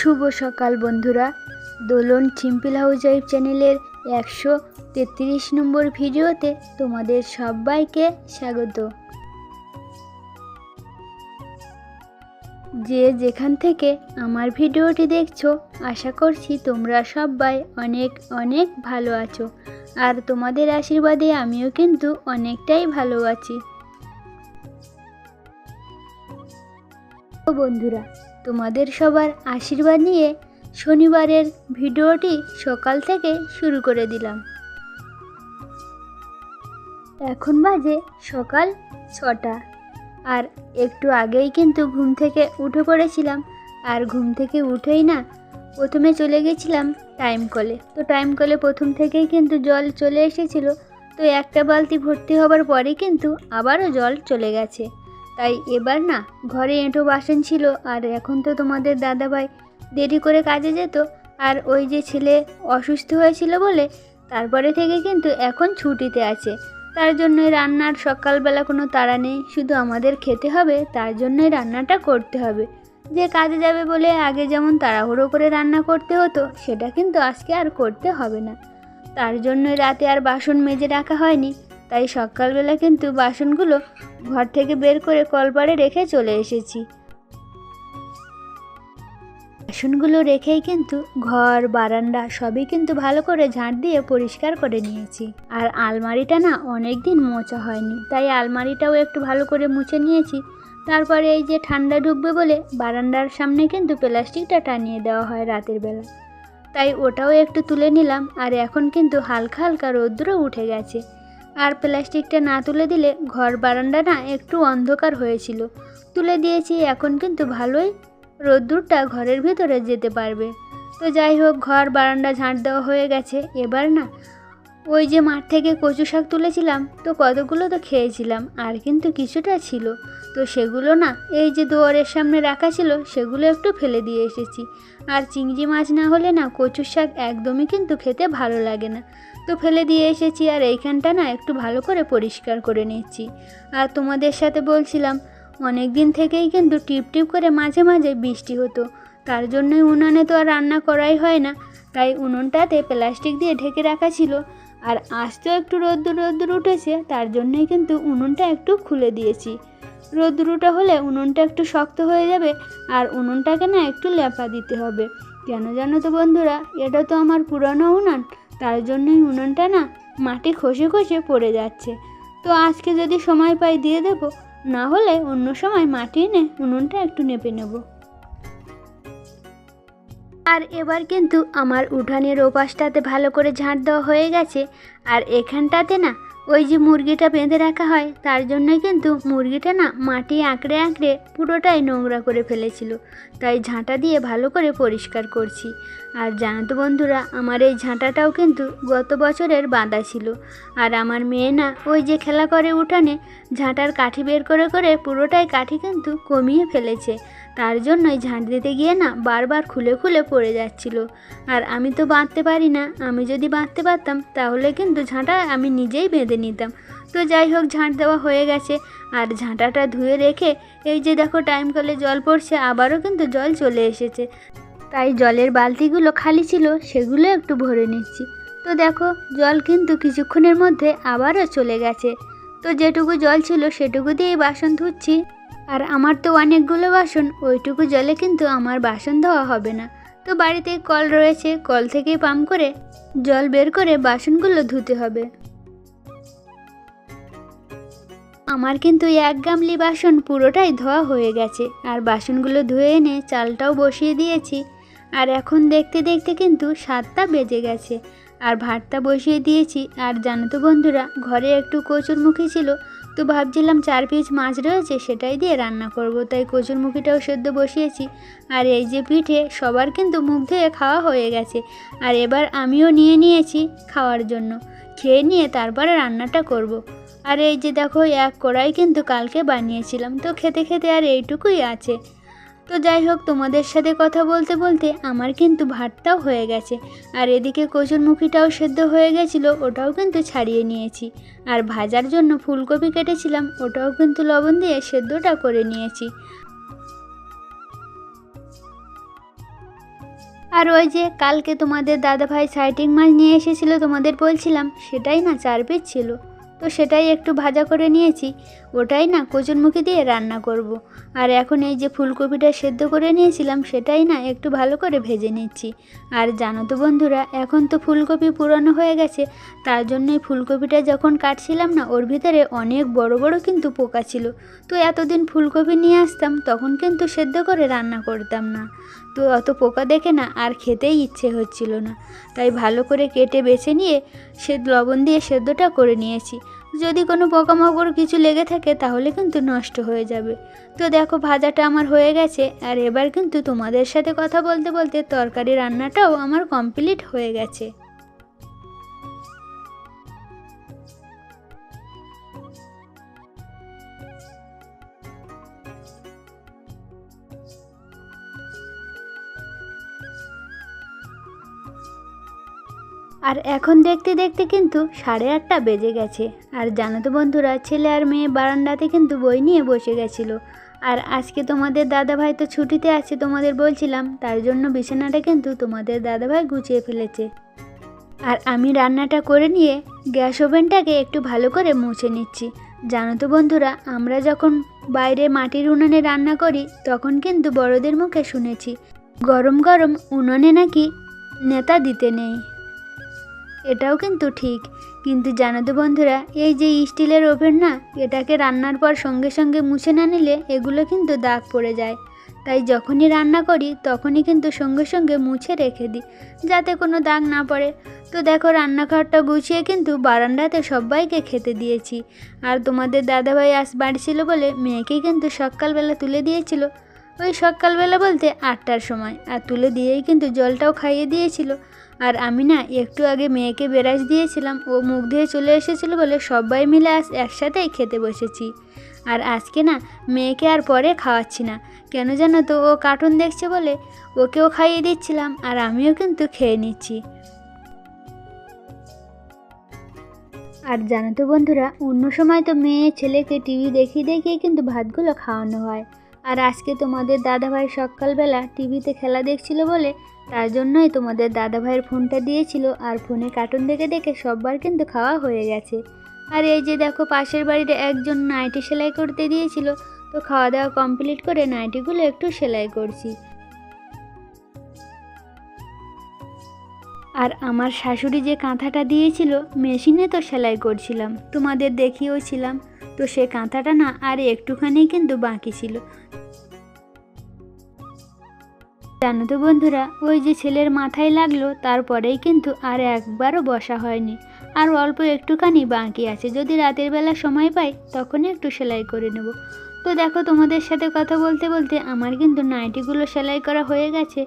শুভ সকাল বন্ধুরা। দোলন চিম্পিল house wife চ্যানেলের একশো তেত্রিশ নম্বর ভিডিওতে তোমাদের সবাইকে স্বাগত। যে যেখান থেকে আমার ভিডিওটি দেখছ, আশা করছি তোমরা সবাই অনেক অনেক ভালো আছো। আর তোমাদের আশীর্বাদে আমিও কিন্তু অনেকটাই ভালো আছি। বন্ধুরা তোমাদের সবার আশীর্বাদ নিয়ে শনিবারের ভিডিওটি সকাল থেকে শুরু করে দিলাম। এখন বাজে সকাল ছটা। আর একটু আগেই কিন্তু ঘুম থেকে উঠে পড়েছিলাম। আর ঘুম থেকে উঠেই না প্রথমে চলে গেছিলাম টাইম কলে তো টাইম কলে প্রথম থেকেই কিন্তু জল চলে এসেছিল। তো একটা বালতি ভর্তি হবার পরে কিন্তু আবারও জল চলে গেছে। তাই এবার না ঘরে এঁটো বাসন ছিল আর এখন তো তোমাদের দাদাভাই দেরি করে কাজে যেত আর ওই যে ছেলে অসুস্থ হয়েছিল বলে তারপরে থেকে কিন্তু এখন ছুটিতে আছে। তার জন্যই রান্নার সকালবেলা কোনো তাড়া নেই, শুধু আমাদের খেতে হবে, তার জন্যই রান্নাটা করতে হবে। যে কাজে যাবে বলে আগে যেমন তাড়াহুড়ো করে রান্না করতে হতো, সেটা কিন্তু আজকে আর করতে হবে না। তার জন্যই রাতে আর বাসন মেজে রাখা হয়নি। তাই সকালবেলা কিন্তু বাসনগুলো ঘর থেকে বের করে কলপাড়ে রেখে চলে এসেছি। বাসনগুলো রেখেই কিন্তু ঘর, বারান্দা সবই কিন্তু ভালো করে ঝাঁট দিয়ে পরিষ্কার করে নিয়েছি। আর আলমারিটা না অনেক দিন মোছা হয়নি, তাই আলমারিটাও একটু ভালো করে মুছে নিয়েছি। তারপরে এই যে ঠান্ডা ঢুকবে বলে বারান্দার সামনে কিন্তু প্লাস্টিকটা টানিয়ে দেওয়া হয় রাতের বেলা। তাই ওটাও একটু তুলে নিলাম, আর এখন কিন্তু হালকা হালকা রৌদ্র উঠে গেছে। আর প্লাস্টিকটা না তুলে দিলে ঘর বারান্দা না একটু অন্ধকার হয়েছিল। তুলে দিয়েছি, এখন কিন্তু ভালোই রোদ্দুরটা ঘরের ভিতরে যেতে পারবে। তো যাই হোক, ঘর বারান্দা ঝাঁট দেওয়া হয়ে গেছে। এবার না ওই যে মাঠ থেকে কচু শাক তুলেছিলাম, তো কতগুলো তো খেয়েছিলাম, আর কিন্তু কিছুটা ছিল। তো সেগুলো না, এই যে দুয়ারের সামনে রাখা ছিল, সেগুলো একটু ফেলে দিয়ে এসেছি। আর চিংড়ি মাছ না হলে না, কচুর শাক একদমই কিন্তু খেতে ভালো লাগে না। তো ফেলে দিয়ে এসেছি, আর এইখানটা না একটু ভালো করে পরিষ্কার করে নিচ্ছি। আর তোমাদের সাথে বলছিলাম অনেক দিন থেকেই কিন্তু টিপ টিপ করে মাঝে মাঝে বৃষ্টি হতো। তার জন্যই উনানে তো আর রান্না করাই হয় না। তাই উনুনটাতে প্লাস্টিক দিয়ে ঢেকে রাখা ছিল। আর আজ তো একটু রোদ্দুর রোদ্দুর উঠেছে, তার জন্যই কিন্তু উনুনটা একটু খুলে দিয়েছি। রোদ্দুরটা হলে উনুনটা একটু শক্ত হয়ে যাবে আর উনুনটাকে না একটু লেপা দিতে হবে। কেন জানো তো বন্ধুরা, এটা তো আমার পুরনো উনান, তার জন্যই উনুনটা না মাটি খসে খসে পড়ে যাচ্ছে। তো আজকে যদি সময় পাই দিয়ে দেবো, না হলে অন্য সময় মাটি এনে উনুনটা একটু নেপে নেব। আর এবার কিন্তু আমার উঠানের ওপাশটাতে ভালো করে ঝাঁট দেওয়া হয়ে গেছে। আর এখানটাতে না, ওই যে মুরগিটা বেঁধে রাখা হয়, তার জন্যই কিন্তু মুরগিটা না মাটি আঁকড়ে আঁকড়ে পুরোটাই নোংরা করে ফেলেছিল। তাই ঝাঁটা দিয়ে ভালো করে পরিষ্কার করছি। আর জানো তো বন্ধুরা, আমার এই ঝাঁটাটাও কিন্তু গত বছরের বাঁধা ছিল। আর আমার মেয়ে না ওই যে খেলা করে উঠানে, ঝাঁটার কাঠি বের করে করে পুরোটাই কাঠি কিন্তু কমিয়ে ফেলেছে। তার জন্যই ঝাঁট দিতে গিয়ে না বারবার খুলে খুলে পড়ে যাচ্ছিল। আর আমি তো বাঁধতে পারি না। আমি যদি বাঁধতে পারতাম, তাহলে কিন্তু ঝাঁটা আমি নিজেই বেঁধে নিতাম। তো যাই হোক, ঝাঁট দেওয়া হয়ে গেছে। আর ঝাঁটাটা ধুয়ে রেখে এই যে দেখো, টাইম কলে জল পড়ছে, আবারও কিন্তু জল চলে এসেছে। তাই জলের বালতিগুলো খালি ছিল, সেগুলো একটু ভরে নিচ্ছি। তো দেখো, জল কিন্তু কিছুক্ষণের মধ্যে আবারও চলে গেছে। তো যেটুকু জল ছিল, সেটুকু দিয়েই বাসন ধুচ্ছি। আর আমার তো অনেকগুলো বাসন, ওইটুকু জলে কিন্তু আমার বাসন ধোয়া হবে না। তো বাড়িতে কল রয়েছে, কল থেকে পাম্প করে জল বের করে বাসনগুলো ধুতে হবে। আমার কিন্তু এক গামলি বাসন পুরোটাই ধোয়া হয়ে গেছে, আর বাসনগুলো ধুয়ে এনে চালটাও বসিয়ে দিয়েছি। আর এখন দেখতে দেখতে কিন্তু সাতটা বেজে গেছে, আর ভাতটা বসিয়ে দিয়েছি। আর জানো তো বন্ধুরা, ঘরে একটু কচুরমুখী ছিল তো ভাবছিলাম চার পিস মাছ রয়েছে সেটাই দিয়ে রান্না করব, তাই কচুরমুখিটাও সেদ্ধ বসিয়েছি। আর এই যে পিঠে সবার কিন্তু মুখ ধুয়ে খাওয়া হয়ে গেছে, আর এবার আমিও নিয়ে নিয়েছি খাওয়ার জন্য। খেয়ে নিয়ে তারপরে রান্নাটা করব। আর এই যে দেখো, এক কড়াই কিন্তু কালকে বানিয়েছিলাম, তো খেতে খেতে আর এইটুকুই আছে। তো যাই হোক, তোমাদের সাথে কথা বলতে বলতে আমার কিন্তু ভাতটাও হয়ে গেছে। আর এদিকে কচুরমুখিটাও সেদ্ধ হয়ে গেছিল, ওটাও কিন্তু ছাড়িয়ে নিয়েছি। আর ভাজার জন্য ফুলকপি কেটেছিলাম, ওটাও কিন্তু লবণ দিয়ে সেদ্ধটা করে নিয়েছি। আর ওই যে কালকে তোমাদের দাদাভাই সাইটিং মাছ নিয়ে এসেছিল, তোমাদের বলছিলাম, সেটাই না চার পিস ছিল। তো সেটাই একটু ভাজা করে নিয়েছি। ওটাই না কচুরমুখী দিয়ে রান্না করব। আর এখন এই যে ফুলকপিটা সেদ্ধ করে নিয়েছিলাম, সেটাই না একটু ভালো করে ভেজে নিচ্ছি। আর জানো তো বন্ধুরা, এখন তো ফুলকপি পুরানো হয়ে গেছে, তার জন্যই ফুলকপিটা যখন কাটছিলাম না, ওর ভিতরে অনেক বড় বড় কিন্তু পোকা ছিল। তো এতদিন ফুলকপি নিয়ে আসতাম, তখন কিন্তু সেদ্ধ করে রান্না করতাম না। তো অত পোকা দেখে না, আর খেতেই ইচ্ছে হচ্ছিল না। তাই ভালো করে কেটে বেছে নিয়ে সে লবণ দিয়ে সেদ্ধটা করে নিয়েছি। যদি কোনো পোকামাকড় কিছু লেগে থাকে, তাহলে কিন্তু নষ্ট হয়ে যাবে। তো দেখো, ভাজাটা আমার হয়ে গেছে। আর এবার কিন্তু তোমাদের সাথে কথা বলতে বলতে তরকারি রান্নাটাও আমার কমপ্লিট হয়ে গেছে। আর এখন দেখতে দেখতে কিন্তু সাড়ে আটটা বেজে গেছে। আর জানো তো বন্ধুরা, ছেলে আর মেয়ে বারান্দাতে কিন্তু বই নিয়ে বসে গেছিল। আর আজকে তোমাদের দাদাভাই তো ছুটিতে আছে তোমাদের বলছিলাম, তার জন্য বিছানাটা কিন্তু তোমাদের দাদাভাই গুছিয়ে ফেলেছে। আর আমি রান্নাটা করে নিয়ে গ্যাস ওভেনটাকে একটু ভালো করে মুছে নিচ্ছি। জানো তো বন্ধুরা, আমরা যখন বাইরে মাটির উনুনে রান্না করি, তখন কিন্তু বড়দের মুখে শুনেছি, গরম গরম উনুনে নাকি নেতা দিতে নেই। এটাও কিন্তু ঠিক। কিন্তু জানো তো বন্ধুরা, এই যে স্টিলের ওভেন না, এটাকে রান্নার পর সঙ্গে সঙ্গে মুছে না নিলে এগুলো কিন্তু দাগ পড়ে যায়। তাই যখনই রান্না করি, তখনই কিন্তু সঙ্গে সঙ্গে মুছে রেখে দিই, যাতে কোনো দাগ না পড়ে। তো দেখো, রান্নাঘরটা গুছিয়ে কিন্তু বারান্দাতে সবাইকে খেতে দিয়েছি। আর তোমাদের দাদাভাই আস বাড়ি ছিল বলে মেয়েকে কিন্তু সকালবেলা তুলে দিয়েছিল। ওই সকালবেলা বলতে আটটার সময়। আর তুলে দিয়েই কিন্তু জলটাও খাইয়ে দিয়েছিল। আর আমি না একটু আগে মেয়েকে বেরাস দিয়েছিলাম। ও মুখ ধুয়ে চলে এসেছিল বলে সবাই মিলে আজ একসাথেই খেতে বসেছি। আর আজকে না মেয়েকে আর পরে খাওয়াচ্ছি না। কেন জানো তো ও কার্টুন দেখছে বলে ওকেও খাইয়ে দিচ্ছিলাম আর আমিও কিন্তু খেয়ে নিচ্ছি। আর জানো তো বন্ধুরা, অন্য সময় তো মেয়ে ছেলেকে টিভি দেখিয়ে দেখিয়ে কিন্তু ভাতগুলো খাওয়ানো হয়। আর আজকে তোমাদের দাদাভাই সকালবেলা টিভিতে খেলা দেখছিল বলে তার জন্যই তোমাদের দাদাভাইয়ের ফোনটা দিয়েছিল আর ফোনে কার্টুন দেখে দেখে সববার কিন্তু খাওয়া হয়ে গেছে। আর এই যে দেখো পাশের বাড়িতে একজন নাইটি সেলাই করতে দিয়েছিল, তো খাওয়া দাওয়া কমপ্লিট করে নাইটিগুলো একটু সেলাই করছি। আর আমার শাশুড়ি যে কাঁথাটা দিয়েছিল, মেশিনে তো সেলাই করছিলাম, তোমাদের দেখিয়েও ছিলাম। তো সে কাঁথাটা না আর একটুখানি কিন্তু বাকি ছিল। জানো তো বন্ধুরা, ওই যে ছেলের মাথায় লাগল, তারপরেই কিন্তু আর একবারও বসা হয়নি। আর অল্প একটুখানি বাকি আছে, যদি রাতের বেলা সময় পাই, তখনই একটু সেলাই করে নেব। তো দেখো, তোমাদের সাথে কথা বলতে বলতে আমার কিন্তু নাইটিগুলো সেলাই করা হয়ে গেছে।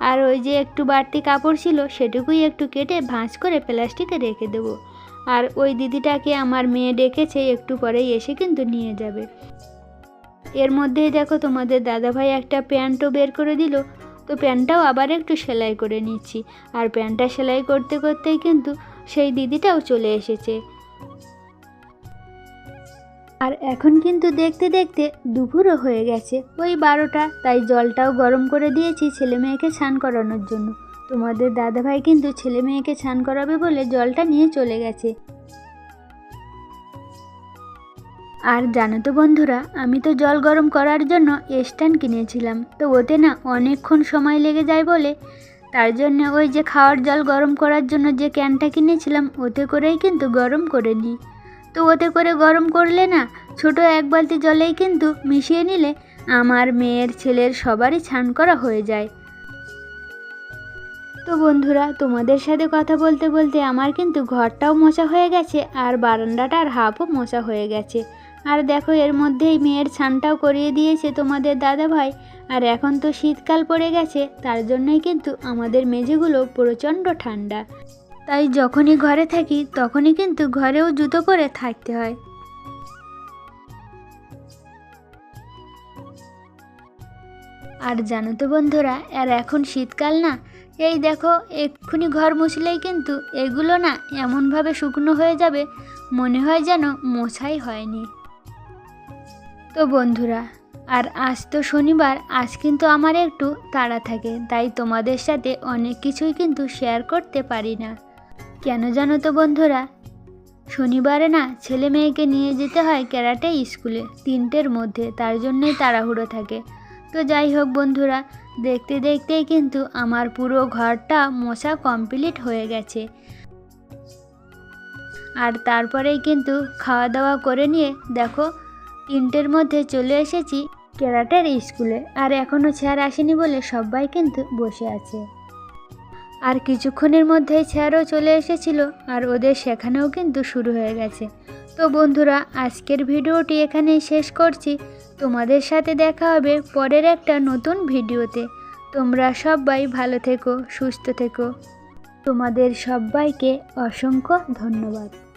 আর ওই যে একটু বাড়তি কাপড় ছিল, সেটুকুই একটু কেটে ভাঁজ করে প্লাস্টিকে রেখে দেবো। আর ওই দিদিটাকে আমার মেয়ে ডেকেছে, একটু পরেই এসে কিন্তু নিয়ে যাবে। এর মধ্যেই দেখো তোমাদের দাদাভাই একটা প্যান্টও বের করে দিল। তো প্যান্টটাও আবার একটু সেলাই করে নিচ্ছি। আর প্যান্টটা সেলাই করতে করতেই কিন্তু সেই দিদিটাও চলে এসেছে। আর এখন কিন্তু দেখতে দেখতে দুপুরও হয়ে গেছে। ওই বারোটা, তাই জলটাও গরম করে দিয়েছি ছেলে মেয়েকে স্নান করানোর জন্য। তোমাদের দাদাভাই কিন্তু ছেলে মেয়েকে স্নান করাবে বলে জলটা নিয়ে চলে গেছে। আর জানো তো বন্ধুরা, আমি তো জল গরম করার জন্য স্ট্যান্ড কিনেছিলাম। তো ওতে না অনেকক্ষণ সময় লেগে যায় বলে, তার জন্য ওই যে খাওয়ার জল গরম করার জন্য যে ক্যানটা কিনেছিলাম, ওতে করেই কিন্তু গরম করে নিই। তো ওতে করে গরম করলে না, ছোট এক বালতি জলেই কিন্তু মিশিয়ে নিলে আমার মেয়ের ছেলের সবারই স্নান করা হয়ে যায়। তো বন্ধুরা, তোমাদের সাথে কথা বলতে বলতে আমার কিন্তু ঘরটাও মোছা হয়ে গেছে আর বারান্দাটার হাফও মোছা হয়ে গেছে। আর দেখো, এর মধ্যেই মেয়ের ছানটাও করিয়ে দিয়েছে তোমাদের দাদা ভাই আর এখন তো শীতকাল পড়ে গেছে, তার জন্যই কিন্তু আমাদের মেঝেগুলো প্রচণ্ড ঠান্ডা। তাই যখনই ঘরে থাকি, তখনই কিন্তু ঘরেও জুতো পরে থাকতে হয়। আর জানো তো বন্ধুরা, আর এখন শীতকাল না এই দেখো, এক্ষুনি ঘর মুছলেই কিন্তু এগুলো না এমনভাবে শুকনো হয়ে যাবে, মনে হয় যেন মোছাই হয়নি। তো বন্ধুরা, আর আজ তো শনিবার, আজ কিন্তু আমার একটু তাড়া থাকে, তাই তোমাদের সাথে অনেক কিছুই কিন্তু শেয়ার করতে পারি না। কেন জানো তো বন্ধুরা, শনিবারে না ছেলে মেয়েকে নিয়ে যেতে হয় ক্যারাটে স্কুলে, তিনটের মধ্যে, তার জন্যই তাড়াহুড়ো থাকে। তো যাই হোক বন্ধুরা, দেখতে দেখতেই কিন্তু আমার পুরো ঘরটা মশা কমপ্লিট হয়ে গেছে। আর তারপরেই কিন্তু খাওয়া দাওয়া করে নিয়ে দেখো, তিনটের মধ্যে চলে এসেছি ক্যারাটের স্কুলে। আর এখনও স্যার আসেনি বলে সবাই কিন্তু বসে আছে। আর কিছুক্ষণের মধ্যেই স্যারও চলে এসেছিল আর ওদের সেখানেও কিন্তু শুরু হয়ে গেছে। তো বন্ধুরা, আজকের ভিডিওটি এখানেই শেষ করছি। তোমাদের সাথে দেখা হবে পরের একটা নতুন ভিডিওতে। তোমরা সবাই ভালো থেকো, সুস্থ থেকো। তোমাদের সবাইকে অসংখ্য ধন্যবাদ।